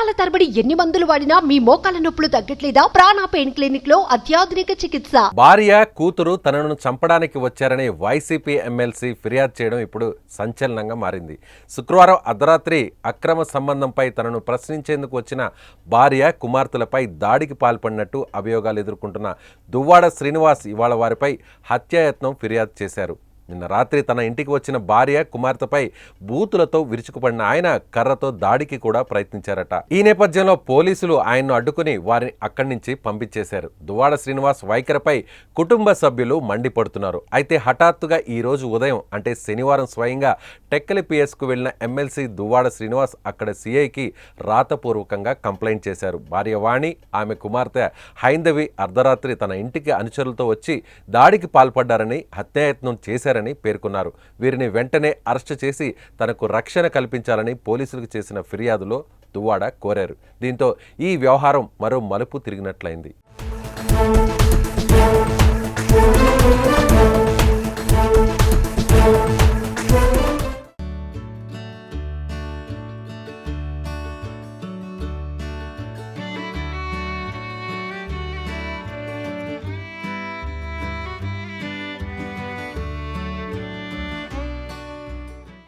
సంవత్సరాల తరబడి ఎన్ని మందులు వాడినా మీ మోకాల నొప్పులు తగ్గట్లేదా? ప్రాణ పెయిన్ క్లినిక్లో అత్యాధునిక చికిత్స. భార్య కూతురు తనను చంపడానికి వచ్చారని వైసీపీ ఎమ్మెల్సీ ఫిర్యాదు చేయడం ఇప్పుడు సంచలనంగా మారింది. శుక్రవారం అర్ధరాత్రి అక్రమ సంబంధంపై తనను ప్రశ్నించేందుకు వచ్చిన భార్య కుమార్తెలపై దాడికి పాల్పడినట్టు అభియోగాలు ఎదుర్కొంటున్న దువ్వాడ శ్రీనివాస్ ఇవాళ వారిపై హత్యాయత్నం ఫిర్యాదు చేశారు. నిన్న రాత్రి తన ఇంటికి వచ్చిన భార్య కుమార్తెపై బూతులతో విరుచుకుపడిన ఆయన కర్రతో దాడికి కూడా ప్రయత్నించారట. ఈ నేపథ్యంలో పోలీసులు ఆయన్ను అడ్డుకుని వారిని అక్కడి నుంచి పంపించేశారు. దువాడ శ్రీనివాస్ వైఖరిపై కుటుంబ సభ్యులు మండిపడుతున్నారు. అయితే హఠాత్తుగా ఈ రోజు ఉదయం అంటే శనివారం స్వయంగా టెక్కలి పిఎస్కు వెళ్ళిన ఎమ్మెల్సీ దువ్వాడ శ్రీనివాస్ అక్కడ సిఐకి రాతపూర్వకంగా కంప్లైంట్ చేశారు. భార్య వాణి ఆమె కుమార్తె హైందవి అర్ధరాత్రి తన ఇంటికి అనుచరులతో వచ్చి దాడికి పాల్పడ్డారని హత్యాయత్నం చేశారని పేర్కొన్నారు. వీరిని వెంటనే అరెస్టు చేసి తనకు రక్షణ కల్పించాలని పోలీసులకు చేసిన ఫిర్యాదులో దువ్వాడ కోరారు. దీంతో ఈ వ్యవహారం మరో మలుపు తిరిగినట్లయింది.